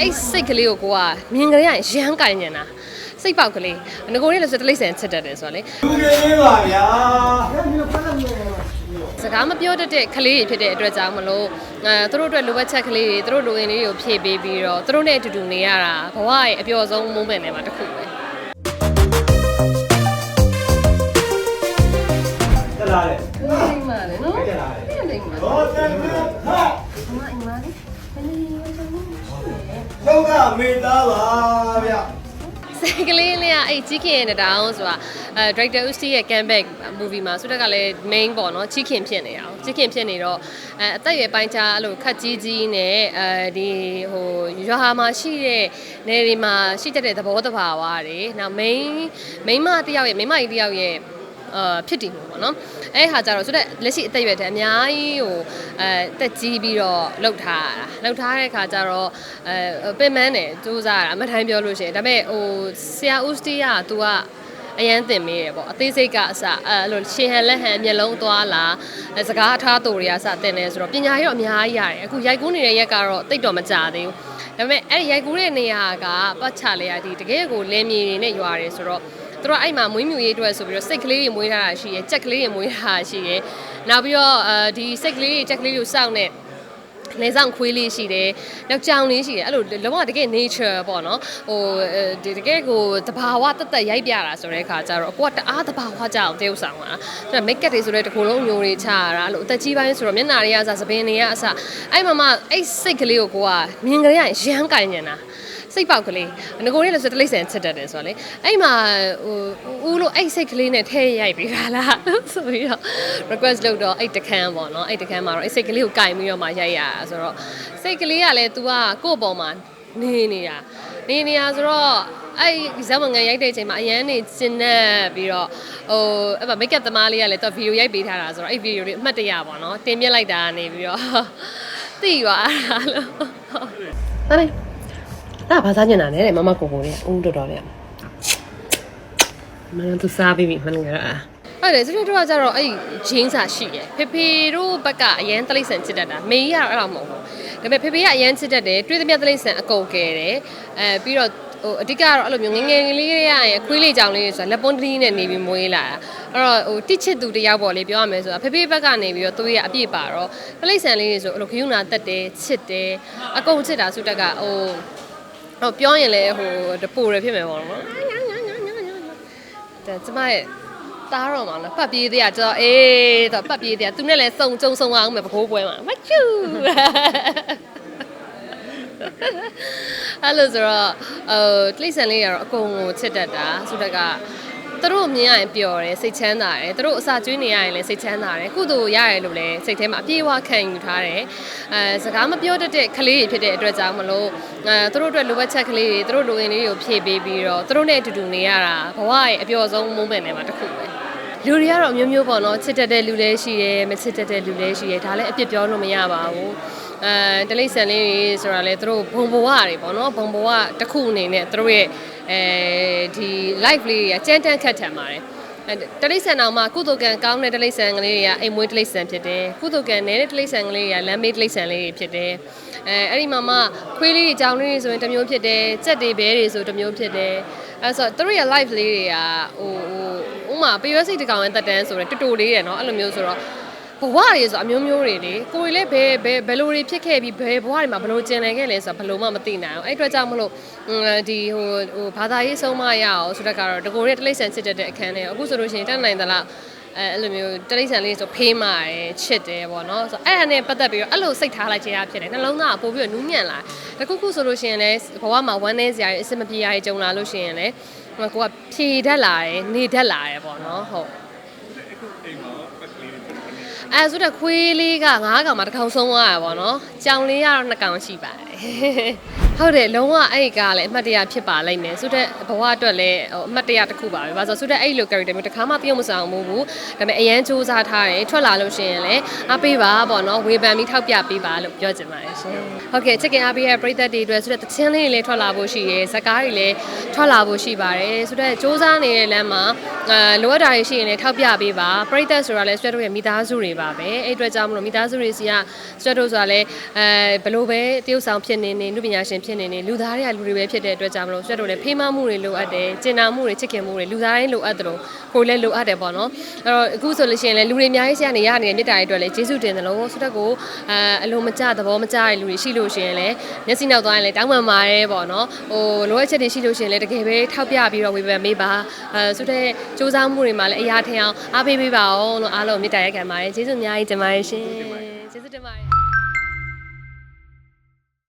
အဲ့စိတ်ကလေးကိုကိုကမြင်ကြရရင်ရမ်းကင်နေတာစိတ်ပေါက်ကလေးငကိုလေးလည်းဆိုတလိမ့်ဆန်ချစ်တတ်တယ်ဆိုတော့လေလူကြီးလေးပါဗျာစကားမပြောတတ်တဲ့ကလေးတွေဖြစ်တဲ့အတွက်ကြောင့်မလို့အဲသူတို့အတွက်လိုအပ်ချက်ကလေးတွေသူတို့လိုရင်းလေးတွေကိုဖြည့်ပေးပြီးတော့သူတို့နဲ့အတူတူနေရတာဘဝရဲ့အပျော်ဆုံး moment တွေမှာတစ်ခုပဲတက်လာတယ်အိမ်မှာလေနော်တက်လာတယ်အိမ်မှာဟောတက်ပြီဟာအမအိမ်မှာလေဘယ်လို လဲဆိုတော့လောကမေတ္တာပါဗျာစိတ်ကလေးလေးကအဲ့ကြီးခင်တဲ့တောင်ဆိုတာအဲ director Usti ရဲ့ comeback movie မှာဆိုတော့ကလည်း main ပေါ့နော်ကြီးခင်ဖြစ်နေတာကြီးခင်ဖြစ်နေတော့အဲအသက်အရွယ်ပိုင်းခြားအဲ့လိုခက်ကြီးကြီးနဲ့အဲဒီဟိုရွာမှာရှိတဲ့နေတွေမှာရှိတတ်တဲ့သဘောတဘာဝတွေနောက် main main မတစ်ယောက်ရဲ့ main မကြီးတစ်ယောက်ရဲ့ အာဖြစ်တည်မှုပေါ့နော်အဲ့ဟာကြတော့ဆိုတော့လက်ရှိအသက်အရွယ်တည်းအများကြီးဟိုအဲတက်ကြီးပြီးတော့လှုပ်ထားတာလှုပ်ထားတဲ့ခါကျတော့အဲပင်မန်းတယ်စူးစားတာအမထိုင်းပြောလို့ရှိရင်ဒါပေမဲ့ဟိုဆရာဦးစတီးက तू ကအရန်တင်မေးရပေါ့အသေးစိတ်ကအစအဲအဲ့လိုရှင်ဟန်လက်ဟန်မျက်လုံးအသွားလာအဲစကားအထားတူတွေကစတင်နေဆိုတော့ပညာရေးတော့အများကြီးရတယ်အခုရိုက်ကူးနေတဲ့ရက်ကတော့တိတ်တော့မကြသေးဘူးဒါပေမဲ့အဲ့ဒီရိုက်ကူးတဲ့နေရာကပတ်ချလေရဒီတကယ်ကိုလင်းမြေတွေနဲ့ရွာတယ်ဆိုတော့ သူတို့အဲ့မှာမွေးမြူရေးအတွက်ဆိုပြီးတော့စိတ်ကလေးတွေမွေးထားတာရှိရယ်ကြက်ကလေးတွေမွေးထားတာရှိရယ်နောက်ပြီးတော့အဲဒီစိတ်ကလေးတွေကြက်ကလေးတွေစောင့်နေလေဆောင်ခွေးလေးရှိတယ်။နောက်ကြောင်လေးရှိတယ်။အဲ့လိုလုံးဝတကယ် nature ပေါ့နော်။ဟိုအဲဒီတကယ်ကိုတဘာဝတက်တက်ရိုက်ပြတာဆိုတဲ့အခါကျတော့အကူကတအားတဘာဝကြအောင်တရုပ်ဆောင်တာ။အဲ့ make up တွေဆိုတဲ့တကူလုံးမျိုးတွေချရတာအဲ့လိုအသက်ကြီးပိုင်းဆိုတော့မျက်နှာတွေကအစသပင်တွေကအစအဲ့မှာမှအဲ့စိတ်ကလေးကိုကိုကမြင်ကြရရင်ရမ်းကင်နေတာ။ စိတ်ပေါက်ကလေးငကိုလေးလည်းဆိုတလိမ့်ဆန်ချစ်တတ်တယ်ဆိုတော့လေအဲ့မှာဟိုဦးလို့အဲ့စိတ်ကလေးနဲ့ထဲရိုက်ပေးတာလားဆိုပြီးတော့ request လုပ်တော့အဲ့တခန်းပေါ့နော်အဲ့တခန်းမှာတော့အဲ့စိတ်ကလေးကိုကင်ပြီးတော့မှရိုက်ရတာဆိုတော့စိတ်ကလေးကလည်း तू ကကိုယ့်ပေါ်မှာနေနေတာနေနေတာဆိုတော့အဲ့ဇက်မငန်ရိုက်တဲ့အချိန်မှာအရန်နေကျင်နေပြီးတော့ဟိုအဲ့မှာ make up သမားလေးကလည်း तू ဗီဒီယိုရိုက်ပေးထားတာဆိုတော့အဲ့ဗီဒီယိုတွေအမှတ်တရပေါ့နော်တင်ပြလိုက်တာကနေပြီးတော့သိပါအဲ့လိုဟုတ်တယ် ဒါဘာသာညနာနဲ့မမကိုကိုလေးဦးတော်တော်လေးမင်းသူစားပြီးပြီမင်းကဟုတ်တယ်သူတို့ကကြတော့အဲ့ဂျင်းစာရှိရယ်ဖေဖေတို့ဘက်ကအရန်တလိမ့်ဆန်ချစ်တတ်တာမေကြီးကတော့အဲ့လိုမဟုတ်ဘူးဒါပေမဲ့ဖေဖေကအရန်ချစ်တတ်တယ်တွေးသမျှတလိမ့်ဆန်အကုန်ကယ်တယ်အဲပြီးတော့ဟိုအဓိကတော့အဲ့လိုမျိုးငယ်ငယ်လေးရရရင်ခွေးလေးကြောင်လေးဆိုတာလက်ပွန်းတလီနဲ့နေပြီးမွေးလာတာအဲ့တော့ဟိုတိချစ်သူတယောက်ပေါ့လေပြောရမယ်ဆိုတာဖေဖေဘက်ကနေပြီးတော့သူရဲ့အပြည့်ပါတော့တလိမ့်ဆန်လေးတွေဆိုအဲ့လိုခ ्यू နာတက်တယ်ချစ်တယ်အကုန်ချစ်တာစုတက်ကဟို တော့ပြောရင်လည်းဟိုတပူရဖြစ်မယ်ပေါ့နော်ဒါကျမရဲ့တားတော့မှာလားပတ်ပြေးသေးရကျတော့အေးတော့ပတ်ပြေးသေးရသူနဲ့လည်းစုံကြုံစုံအောင်မယ်ပခိုးပွဲမှာမချူအဲ့လိုဆိုတော့ဟိုတိရစ္ဆာန်လေးကတော့အကုန်ကိုချစ်တတ်တာဆိုတော့က သူတို့မြင်ရရင်ပျော်တယ်စိတ်ချမ်းသာတယ်သူတို့အစာကျွေးနေရရင်လည်းစိတ်ချမ်းသာတယ်ကုသိုလ်ရတယ်လို့လည်းစိတ်ထဲမှာအပြည့်အဝခံယူထားတယ်အဲစကားမပြောတတ်တဲ့ကလေးတွေဖြစ်တဲ့အတွက်ကြောင့်မလို့အဲသူတို့အတွက်လိုအပ်ချက်ကလေးတွေသူတို့လိုရင်းလေးတွေကိုဖြည့်ပေးပြီးတော့သူတို့နဲ့အတူတူနေရတာဘဝရဲ့အပျော်ဆုံး moment တွေမှာတစ်ခုပဲလူတွေကတော့အမျိုးမျိုးပေါ့နော်ချစ်တတ်တဲ့လူလည်းရှိတယ်မချစ်တတ်တဲ့လူလည်းရှိတယ်ဒါလည်းအပြစ်ပြောလို့မရပါဘူးအဲတလိษံလေးတွေဆိုတာလေသူတို့ဘုံဘဝတွေပေါ့နော်ဘုံဘဝတစ်ခုအနေနဲ့သူတို့ရဲ့ အဲဒီ live လေးတွေကကြမ်းတမ်းခတ်ထန်ပါတယ်အဲတလိษံအောင်မှာကုသိုလ်ကံကောင်းတဲ့တလိษံကလေးတွေကအိမ်မွေးတလိษံဖြစ်တယ်ကုသိုလ်ကံနည်းတဲ့တလိษံကလေးတွေကလမ်းမေးတလိษံလေးတွေဖြစ်တယ်အဲအဲ့ဒီမှာမှခွေးလေးတွေကြောင်လေးတွေဆိုရင်တစ်မျိုးဖြစ်တယ်ကြက်တွေဘဲတွေဆိုတစ်မျိုးဖြစ်တယ်အဲဆိုတော့သူတို့ရဲ့ live လေးတွေကဟိုဟိုဥမာပျောစိတ်တကောင်ရဲ့တက်တန်းဆိုတော့တူတူလေးတယ်เนาะအဲ့လိုမျိုးဆိုတော့ ဘဝတွေဆိုအမျိုးမျိုးတွေလေကိုယ်တွေလည်းဘယ်ဘယ်ဘယ်လိုတွေဖြစ်ခဲ့ပြီးဘယ်ဘဝတွေမှာဘယ်လိုကျင်လည်ခဲ့လဲဆိုတာဘယ်လိုမှမသိနိုင်အောင်အဲ့အတွက်ကြောင့်မလို့ဒီဟိုဟိုဘာသာရေးဆုံးမရအောင်ဆိုတော့ကတော့တကိုယ်ရဲ့တလိษံချစ်တဲ့အခန်းနဲ့အခုဆိုလို့ရှိရင်တက်နိုင်သလားအဲအဲ့လိုမျိုးတလိษံလေးဆိုဖေးမာတယ်ချစ်တယ်ပေါ့နော်ဆိုအဲ့ဒါနဲ့ပတ်သက်ပြီးတော့အဲ့လိုစိတ်ထားလိုက်ခြင်းအဖြစ်တယ်နှလုံးသားကပို့ပြီးတော့နူးညံ့လာတခုခုဆိုလို့ရှိရင်လည်းဘဝမှာဝမ်းနည်းစရာတွေအဆင်မပြေရာတွေကြုံလာလို့ရှိရင်လည်းကိုကဖြေတတ်လာတယ်နေတတ်လာတယ်ပေါ့နော်ဟုတ် အဲဆိုတော့ခွေးလေးက9កောင်မှာတစ်ကောင်ဆုံးသွားရပါတော့။ကြောင်လေးကတော့2កောင်ရှိပါတယ်။ ဟုတ်တယ်လုံးဝအဲ့ဒီကလည်းအမှတ်တရဖြစ်ပါလိမ့်မယ်။ဆိုတော့ဘဝအတွက်လည်းဟိုအမှတ်တရတစ်ခုပါပဲ။ဘာလို့ဆိုတော့အဲ့လို character မျိုးတစ်ခါမှတရုပ်မဆောင်ဘူးဘူး။ဒါပေမဲ့အရန်စူးစမ်းထားတယ်။ထွက်လာလို့ရှိရင်လည်းအားပေးပါပေါ့နော်။ဝေဖန်ပြီးထောက်ပြပေးပါလို့ပြောချင်ပါတယ်ရှင်။ဟုတ်ကဲ့ချစ်ခင်အားပေးရပရိသတ်တွေအတွက်ဆိုတော့တခြင်းလေးတွေလည်းထွက်လာဖို့ရှိရဲ။ဇကားတွေလည်းထွက်လာဖို့ရှိပါတယ်။ဆိုတော့စူးစမ်းနေတဲ့လမ်းမှာအဲလိုအပ်တာတွေရှိရင်လည်းထောက်ပြပေးပါ။ပရိသတ်ဆိုတာလည်းဆွဲတို့ရဲ့မိသားစုတွေပါပဲ။အဲ့အတွက်ကြောင့်မလို့မိသားစုတွေစီကဆွဲတို့ဆိုတာလည်းအဲဘလို့ပဲတရုပ်ဆောင်ဖြစ်နေနေလူပညာရှင်ဖြစ်ဖြစ်နေနေလူသားတွေကလူတွေပဲဖြစ်တဲ့အတွက်ကြောင့်မလို့ဆွတ်တို့လည်းဖေးမမှုတွေလိုအပ်တယ်ကျင်နာမှုတွေချစ်ခင်မှုတွေလူသားတိုင်းလိုအပ်တယ်လို့ကိုယ်လည်းလိုအပ်တယ်ပေါ့နော်အဲ့တော့အခုဆိုလို့ရှိရင်လည်းလူတွေအများကြီးဆရာနေရနေတဲ့မြတ်တာတွေအတွက်လည်းကျေးဇူးတင်တယ်လို့ဆွတ်ကိုအဲအလိုမကျသဘောမကျတဲ့လူတွေရှိလို့ရှိရင်လည်းမျက်စိနောက်သွားရင်လည်းတောင်းပန်ပါတယ်ပေါ့နော်ဟိုလိုအပ်ချက်တွေရှိလို့ရှိရင်လည်းတကယ်ပဲထောက်ပြပြီးတော့ဝေဖန်ပေးပါအဲဆွတ်တဲ့စူးစမ်းမှုတွေမှာလည်းအရာထင်အောင်အားပေးပေးပါအောင်လို့အားလုံးမြတ်တာရက်ခံပါတယ်ကျေးဇူးအများကြီးတင်ပါတယ်ရှင်ကျေးဇူးတင်ပါတယ်